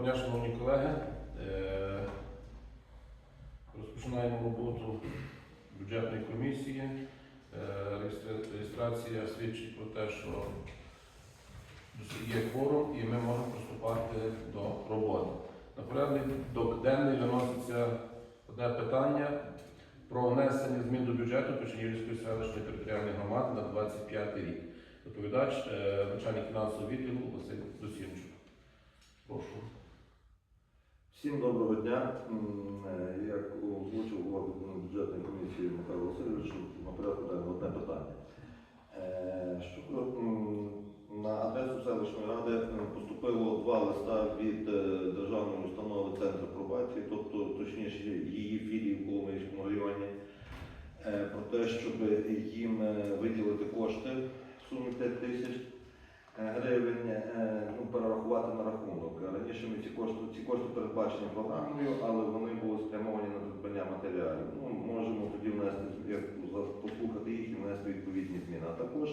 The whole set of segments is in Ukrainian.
дня, шановні колеги. Е, Розпочинаємо роботу бюджетної комісії. Е, Реєстрація свідчить про те, що є кворум і ми можемо приступати до роботи. На порядок денний виноситься одне питання про внесення змін до бюджету Печенігівської селищної територіальної громади на 25 рік. Доповідач, е, начальник фінансового відділу Василь Досінчук. Прошу. Всім доброго дня. Е, Як озвучив голова бюджетної комісії Михайло Васильович, на порядку денного одне питання. Е, Що на адресу селищної ради поступило два листа від е, державної установи Центру пробації, тобто точніше її філії в Коломийському районі, про те, щоб їм виділити кошти в сумі 5 тисяч гривень ну, перерахувати на рахунок. Раніше ми ці кошти, ці кошти передбачені програмою, але вони були спрямовані на придбання матеріалів. Ну, можемо тоді внести, як послухати їх і внести відповідні зміни. А також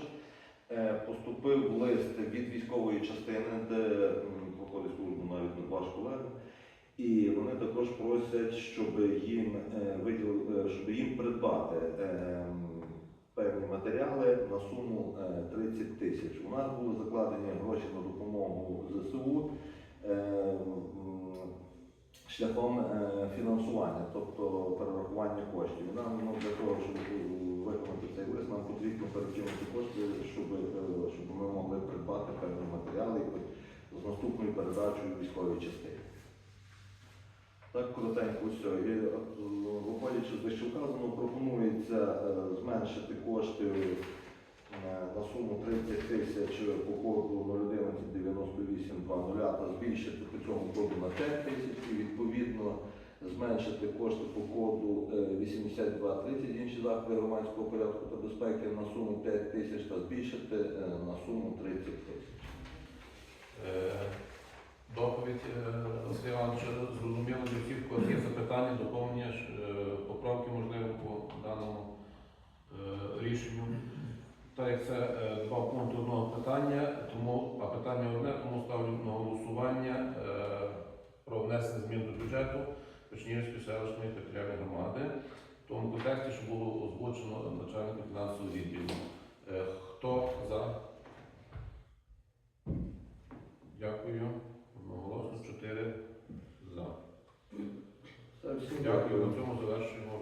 е, поступив лист від військової частини, де проходить службу навіть ваш колега. І вони також просять, щоб їм е, виділи, е, щоб їм придбати е, певні матеріали на суму е, 30 тисяч. У нас були закладені гроші на допомогу ЗСУ е, шляхом е, фінансування, тобто перерахування коштів. Нам ну, для того, щоб е, виконати цей лист, нам потрібно перекинути кошти, щоб, е, щоб ми могли придбати певні матеріали з наступною передачею військовій частині. Так, коротенько все. І, е, виходячи з вищевказаного, пропонується е, зменшити кошти е, на суму 30 тисяч по коду 0119820 та збільшити по цьому коду на 5 тисяч і відповідно зменшити кошти по коду е, 8230 інші заходи громадського порядку та безпеки на суму 5 тисяч та збільшити е, на суму 30 тисяч. Е, Доповідь Василь Івановича зрозуміло які запитання, доповнення, Це е, два пункти одного питання, тому, а питання одне, тому ставлю на голосування е, про внесення змін до бюджету Печнірської селищної територіальної громади в тому контексті, що було озвучено начальником фінансового відділу. Е, хто за? Дякую. Одноголосно. Чотири за. Дякую. На цьому завершуємо.